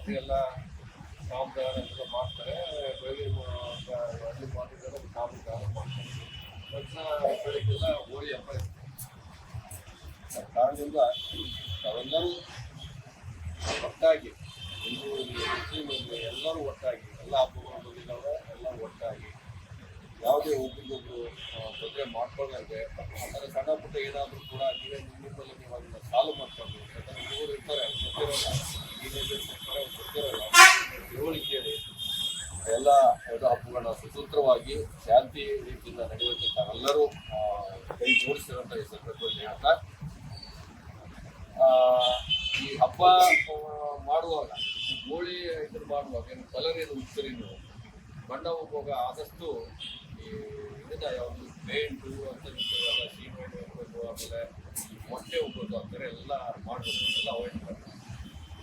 ರಾತ್ರಿ ಎಲ್ಲ ಕಾಮಗಾರ ಎಲ್ಲ ಮಾಡ್ತಾರೆ. ಬೆಳಗ್ಗೆ ಅಲ್ಲಿ ಮಾಡಿದ್ರೆ ಕಾಮಗಾರ ಮಾಡ್ತಾರೆ. ವರ್ಷ ಬೆಳಿಗ್ಗೆಲ್ಲ ಹೋಳಿ ಹಬ್ಬ ಇರ್ತದೆ ಕಾರಣದಿಂದ ನಾವೆಲ್ಲರೂ ಒಟ್ಟಾಗಿ ಹಿಂದೂ ಎಲ್ಲರೂ ಒಟ್ಟಾಗಿ, ಎಲ್ಲ ಹಬ್ಬಗಳು ಬಂದಿದ್ದಾವೆ ಎಲ್ಲ ಒಟ್ಟಾಗಿ, ಯಾವುದೇ ಒಬ್ಬರಿಗೊಬ್ರು ತೊಂದರೆ ಮಾಡ್ಕೊಂಡಂಗೆ ಅಂದರೆ ಸಣ್ಣ ಪುಟ್ಟ ಏನಾದರೂ ಕೂಡ ನೀವೇ ನಿಮ್ಮಲ್ಲಿ ನೀವು ಅದನ್ನು ಸಾಲ್ವ್ ಮಾಡ್ಕೊಂಡು, ಯಾಕಂದ್ರೆ ಇವರು ಇರ್ತಾರೆ ಗೊತ್ತಿರೋಲ್ಲ ಟೀನೇಜರ್ಸ್ ಇರ್ತಾರೆ ಅವ್ರು ಗೊತ್ತಿರೋಲ್ಲ ತಿಳುವಳಿಕೆಯಲ್ಲಿ ಎಲ್ಲ ಹಬ್ಬಗಳನ್ನ ಸುಸೂತ್ರವಾಗಿ ಶಾಂತಿ ರೀತಿಯಿಂದ ನಡೆಯುವಂತೆ ತಾವೆಲ್ಲರೂ ಕೈ ಜೋಡಿಸಿರುವಂಥ ಈ ಸಂದರ್ಭದಲ್ಲಿ ಹೇಳ್ತಾ ಈ ಹಬ್ಬ ಮಾಡುವಾಗ ಗೋಳಿ ಇದನ್ನು ಮಾಡುವಾಗ ಏನು ಕಲರ್ ಏನು ಉಚ್ಚರಿ ನೀವು ಬಣ್ಣ ಹೋಗುವಾಗ ಆದಷ್ಟು ಈ ಇದನ್ನ ಯಾವುದು ಪೇಂಟು ಅಂತ ಸೀಮೆಣ್ಣೆ ಹೋಗ್ಬೋದು ಆಮೇಲೆ ಮೊಟ್ಟೆ ಹೋಗ್ಬೋದು ಆ ಥರ ಎಲ್ಲ ಮಾಡಬೇಕು ಎಲ್ಲ ಅವಾಯ್ಡ್ ಮಾಡಿ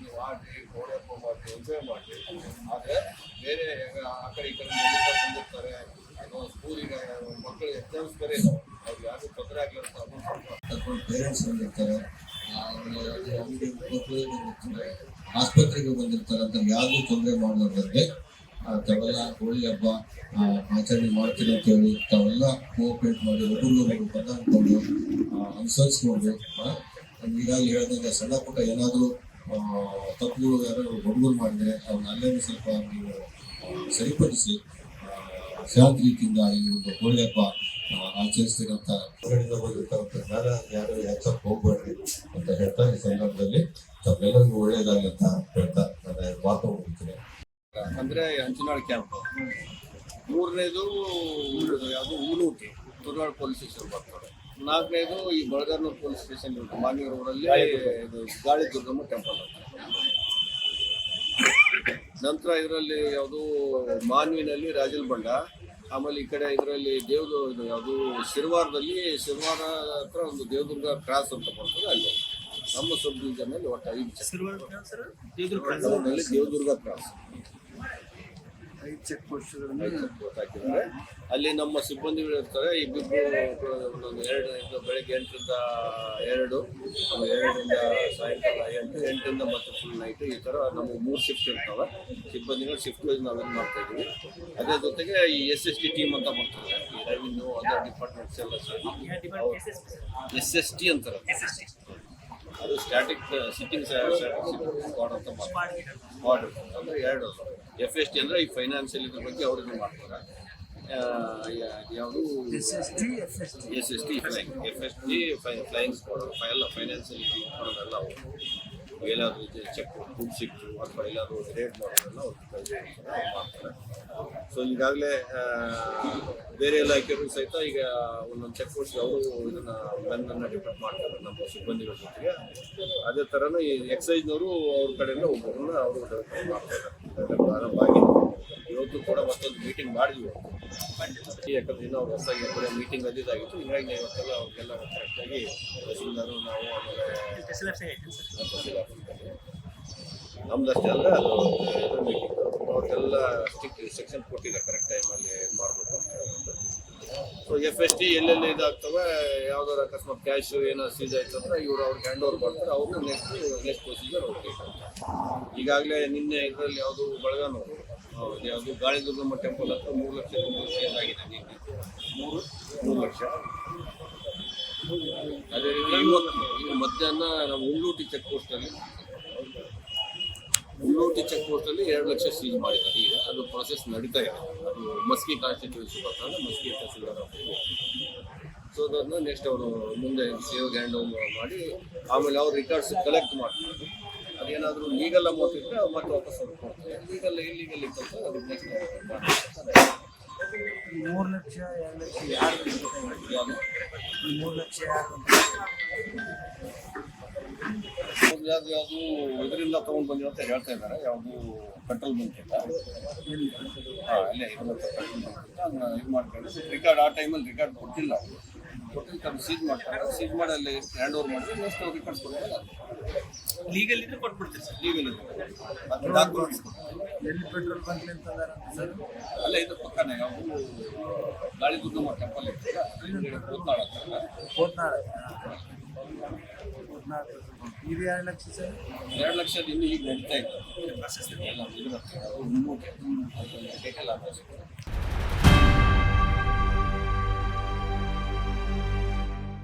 ನೀವು ಹೋಳಿ ಹಬ್ಬ ಮಾಡಿ ಎಂಜಾಯ್ ಮಾಡಿ ಆದರೆ ಬೇರೆ ಆ ಕಡೆ ಈ ಕಡೆ ಬಂದಿರ್ತಾರೆ ಅನ್ನೋ ಸ್ಕೂಲಿಗೆ ಮಕ್ಕಳು ಎಕ್ಸಾಮ್ಸ್ ಬೇರೆ ಅವ್ರಿಗೆ ಯಾರಿಗೂ ತೊಂದರೆ ಆಗಲಿ ಅಂತ ಕರ್ಕೊಂಡು ಪೇರೆಂಟ್ಸ್ ಬಂದಿರ್ತಾರೆ ಬಂದಿರ್ತಾರೆ ಆಸ್ಪತ್ರೆಗೆ ಬಂದಿರ್ತಾರೆ ಅಂತ ಯಾರಿಗೂ ತೊಂದರೆ ಮಾಡೋದ್ರಿಗೆ ತಾವೆಲ್ಲ ಹೋಳಿ ಹಬ್ಬ ಆಚರಣೆ ಮಾಡ್ತೀರಿ ಅಂತ ಹೇಳಿ ತಾವೆಲ್ಲ ಕೋಆಪರೇಟ್ ಮಾಡಿ ಒಬ್ಬರು ಪದ ಅನ್ಕೊಂಡು ಅನುಸರಿಸ್ಕೊಂಡು ಈಗಾಗಲೇ ಹೇಳಿದಂಗೆ ಸಣ್ಣ ಪುಟ್ಟ ಏನಾದರೂ ತಪ್ಪುಗಳು ಯಾರು ಹುಡುಗರು ಮಾಡಿದ್ರೆ ಅವ್ರನ್ನ ಅಲ್ಲೇ ಸ್ವಲ್ಪ ನೀವು ಸರಿಪಡಿಸಿ ಶಾಂತ ರೀತಿಯಿಂದ ಈ ಒಂದು ಹೋಳಿ ಹಬ್ಬ ಆಚರಿಸ್ತಿರಂತ ಹೊರಗಡೆಯಿಂದ ಬಂದಿರ್ತಕ್ಕಂಥ ಜ್ಞಾನ ಯಾರು ಯಾಚಕ್ ಹೋಗ್ಬೇಡ್ರಿ ಅಂತ ಹೇಳ್ತಾ ಈ ಸಂದರ್ಭದಲ್ಲಿ ತಮ್ಮೆಲ್ಲರಿಗೂ ಒಳ್ಳೇದಾಗಲಿ ಅಂತ ಹೇಳ್ತಾ ನನ್ನ ಮಾತು ಹೋಗ್ತೀನಿ ಅಂದ್ರೆ ಹಂಚಿನಾಳ್ ಕ್ಯಾಂಪ್ ಮೂರನೇದು ಯಾವುದು ಊಲೂಟಿ ತುರ್ನಾಳ್ ಪೊಲೀಸ್ ಸ್ಟೇಷನ್ ಬರ್ತಾರೆ. ನಾಲ್ಕನೇದು ಈ ಬಳಗಾರ್ನೂರು ಪೊಲೀಸ್ ಸ್ಟೇಷನ್ ಮಾನ್ಯೂರ್ ಊರಲ್ಲಿ ಇದು ಗಾಳಿ ದುರ್ಗಮ್ಮ ಟೆಂಪಲ್ ನಂತರ ಇದರಲ್ಲಿ ಯಾವುದು ಮಾನ್ವಿನಲ್ಲಿ ರಾಜಲ್ ಬಂಡ. ಆಮೇಲೆ ಈ ಕಡೆ ಇದರಲ್ಲಿ ದೇವ್ದು ಇದು ಯಾವುದು ಶಿರ್ವಾರದಲ್ಲಿ ಶಿರ್ವಾರ ಹತ್ರ ಒಂದು ದೇವದುರ್ಗ ಕ್ರಾಸ್ ಅಂತ ಬರ್ತದೆ ಅಲ್ಲಿ. ನಮ್ಮ ಸಬ್ ಮೇಲೆ ಒಟ್ಟು ಐದು ದೇವದುರ್ಗ ಕ್ರಾಸ್ ಐದು ಚೆಕ್ ಪೋಸ್ಟ್ಗಳನ್ನು ಅಲ್ಲಿ ನಮ್ಮ ಸಿಬ್ಬಂದಿಗಳು ಇರ್ತಾರೆ. ಇಬ್ಬಿಬ್ಬರು ಎರಡು ಇದು ಬೆಳಗ್ಗೆ ಎಂಟರಿಂದ ಎರಡು ಎರಡರಿಂದ ಸಾಯಂಕಾಲ ಎಂಟು, ಎಂಟರಿಂದ ಮತ್ತೆ ಫುಲ್ ನೈಟ್ ಈ ಥರ ನಮಗೆ ಮೂರು ಶಿಫ್ಟ್ ಇರ್ತವೆ. ಸಿಬ್ಬಂದಿಗಳು ಶಿಫ್ಟ್ ವೈಸ್ ನಾವೇನು ಮಾಡ್ತಾ ಇದ್ದೀವಿ? ಜೊತೆಗೆ ಈ ಎಸ್ ಎಸ್ ಟಿ ಟೀಮ್ ಅಂತ ಈ ರೆವಿನ್ಯೂ ಅದರ್ ಡಿಪಾರ್ಟ್ಮೆಂಟ್ಸ್ ಎಲ್ಲ ಎಸ್ ಎಸ್ ಟಿ ಅಂತಾರೆ. ಅದು ಸ್ಟ್ಯಾಟಿಕ್ ಸಿಟ್ಟಿಂಗ್ ಸ್ಟ್ಯಾಟಿಕ್ ಸ್ಕ್ವಾಡ್ ಅಂತ ಮಾಡ್ತಾರೆ. ಸ್ಕ್ವಾಡ್ ಅಂದ್ರೆ ಎರಡು. ಎಫ್ ಎಸ್ ಟಿ ಅಂದ್ರೆ ಈ ಫೈನಾನ್ಷಿಯಲ್ ಇದ್ರ ಬಗ್ಗೆ ಅವ್ರಿಗೆ ಮಾಡ್ತಾರೆ? ಯಾವುದು? S S T F S T S S T flying F S T flying squad ಎಲ್ಲ ಫೈನಾನ್ಷಿಯಲ್ ಮಾಡೋದೆಲ್ಲ ಅವರು. ಎಲ್ಲಾದರೂ ಚೆಕ್ ದುಡ್ಡು ಸಿಕ್ತು ಅಥವಾ ಎಲ್ಲಾದರೂ ರೇಟ್ ಮಾಡೋದೆಲ್ಲ ಅವ್ರು ಮಾಡ್ತಾರೆ. ಸೊ ಈಗಾಗಲೇ ಬೇರೆ ಇಲಾಖೆಯವರು ಸಹಿತ ಈಗ ಒಂದೊಂದು ಚೆಕ್ ಪೋಸ್ಟ್ ಅವರು ಇದನ್ನ ಬೆನ್ನನ್ನು ಡಿಪೆಂಡ್ ಮಾಡ್ತಾರೆ ನಮ್ಮ ಸಿಬ್ಬಂದಿಗಳ ಜೊತೆಗೆ. ಅದೇ ಥರನೂ ಈ ಎಕ್ಸೈಜ್ನವರು ಅವ್ರ ಕಡೆಯಿಂದ ಒಬ್ಬರನ್ನ ಅವರು ಮಾಡ್ತಾರೆ. ಪ್ರಾರಂಭ ಆಗಿತ್ತು ಇವತ್ತು ಕೂಡ ಮತ್ತೊಂದು ಮೀಟಿಂಗ್ ಮಾಡಿದ್ವಿ ಯಾಕಂದ್ರೆ ಇನ್ನೂ ಅವ್ರು ಹೊಸದಾಗಿ ಕೂಡ ಮೀಟಿಂಗ್ ಅದಿದ್ದಾಗಿತ್ತು ಹೀಗಾಗಿ ಇವತ್ತೆಲ್ಲ ಅವ್ರಿಗೆಲ್ಲ ಕರೆಕ್ಟಾಗಿ ತಹಸೀಲ್ದಾರು ನಾವು ಆಮೇಲೆ ನಮ್ದಷ್ಟೇ ಅಲ್ಲ ಅದು ಮೀಟಿಂಗ್ ಅವ್ರಿಗೆಲ್ಲ ಸ್ಟಿಕ್ ಸೆಕ್ಷನ್ ಕೊಟ್ಟಿಲ್ಲ ಕರೆಕ್ಟ್ ಟೈಮಲ್ಲಿ ಮಾಡಬೇಕು ಅಂತ ಸೊ ಎಫ್ ಎಸ್ ಟಿ ಎಲ್ಲೆಲ್ಲಿ ಇದಾಗ್ತವೆ? ಯಾವ್ದಾದ್ರು ಅಕಸ್ಮಾತ್ ಕ್ಯಾಶ್ ಏನೋ ಸೀಸ್ ಆಯ್ತು ಅಂದ್ರೆ ಇವರು ಅವ್ರಿಗೆ ಹ್ಯಾಂಡ್ ಓವರ್ ಮಾಡ್ತಾರೆ. ಅವರು ನೆಕ್ಸ್ಟ್ ನೆಕ್ಸ್ಟ್ ಪ್ರೊಸೀಜರ್ ಅವ್ರಿಗೆ ಈಗಾಗಲೇ ನಿನ್ನೆ ಇದರಲ್ಲಿ ಯಾವುದು ಬಳಗಾನವರು ಯಾವುದು ಗಾಳಿ ದುರ್ಗಮ್ಮ ಟೆಂಪಲ್ ಹತ್ರ ಮೂರು ಲಕ್ಷ ಆಗಿದೆ ನಿನ್ನೆ. ಮೂರು? ಮೂರು ಲಕ್ಷ. ಅದೇ ರೀತಿ ಮಧ್ಯಾಹ್ನ ನಾವು ಉಳ್ಳೂಟಿ ಚೆಕ್ ಪೋಸ್ಟಲ್ಲಿ ಉಳ್ಳೂಟಿ ಚೆಕ್ ಪೋಸ್ಟಲ್ಲಿ ಎರಡು ಲಕ್ಷ ಸೀಜ್ ಮಾಡಿದ್ದಾರೆ. ಈಗ ಅದು ಪ್ರೊಸೆಸ್ ನಡೀತಾ ಇದೆ. ಅದು ಮಸ್ಕಿ ಕಾನ್ಸ್ಟಿಟ್ಯೂನ್ಸಿ ಬರ್ತಾರೆ ಮಸ್ಕಿ ತಹಸೀಲ್ದಾರ್ ಸೊ ಅದನ್ನು ನೆಕ್ಸ್ಟ್ ಅವರು ಮುಂದೆ ಸೇವ್ ಹ್ಯಾಂಡ್ ಓವರ್ ಮಾಡಿ, ಆಮೇಲೆ ಅವ್ರು ರಿಕಾರ್ಡ್ಸ್ ಕಲೆಕ್ಟ್ ಮಾಡ್ತಾರೆ. ಅದೇನಾದರೂ ಲೀಗಲ್ ಅಮೌಂಟ್ ಇದ್ದರೆ ಮತ್ತೆ ವಾಪಸ್ ಅವ್ರು ಕೊಡ್ತಾರೆ. ಲೀಗಲ್ ಇಲ್ಲೀಗಲ್ ಇತ್ತು ಅದು ನೆಕ್ಸ್ಟ್ ಮೂರು ಲಕ್ಷ ಎರಡು ಲಕ್ಷ ಯಾರು ಮೂರು ಲಕ್ಷ ಯಾರು ಯಾವುದು ಯಾವುದು ಇದರಿಂದ ತೊಗೊಂಡು ಬಂದಿರೋ ಅಂತ ಹೇಳ್ತಾ ಇದ್ದಾರೆ. ಯಾವುದು ಪೆಟ್ರೋಲ್ ಬಂಕ್ ಇಲ್ಲ. ಹಾಂ ಅಲ್ಲೇ ಇರೋ ಪೆಟ್ರೋಲ್ ಬಂಕಿಂದ ಅದನ್ನ ಇದು ಮಾಡ್ಕೊಂಡು ರಿಕಾರ್ಡ್ ಆ ಟೈಮಲ್ಲಿ ರಿಕಾರ್ಡ್ ಕೊಟ್ಟಿಲ್ಲ ಸೀಜ್ ಮಾಡ್ತಾರೆ ಸೀಜ್ ಮಾಡಿ ಅಲ್ಲಿ ಹ್ಯಾಂಡ್ ಓವರ್ ಮಾಡಿ ನೆಕ್ಸ್ಟ್ ಅವ್ರು ರಿಕಾರ್ಡ್ಸ್ ಕೊಡ್ತಾರೆ ಲೀಗಲ್ ಇದ್ರೆ ಕೊಟ್ಬಿಡ್ತೀರಿ ಸರ್. ಲೀಗಲ್ ಅಲ್ಲ ಅದು ಡಾಕ್ಯುಮೆಂಟ್ಸ್ ಎಲ್ಲಿ ಪೆಟ್ರೋಲ್ ಬಂಕ್ ಅಂತಂದಾರ ಸರ್? ಅಲ್ಲೇ ಇದು ಪಕ್ಕನೇ ಯಾವುದು? ಗಾಳಿ ದುರ್ಗಮ್ಮ ಟೆಂಪಲ್ ಇದೆ ಕೂತ್ನಾಳ ಹತ್ರ ಕೋತ್ನಾಳ ಕೋತ್ನಾಳ ಇದು ಎರಡು ಲಕ್ಷ ಸರ್? ಎರಡು ಲಕ್ಷ ಇನ್ನು ಈಗ ನಡೀತಾ ಇತ್ತು.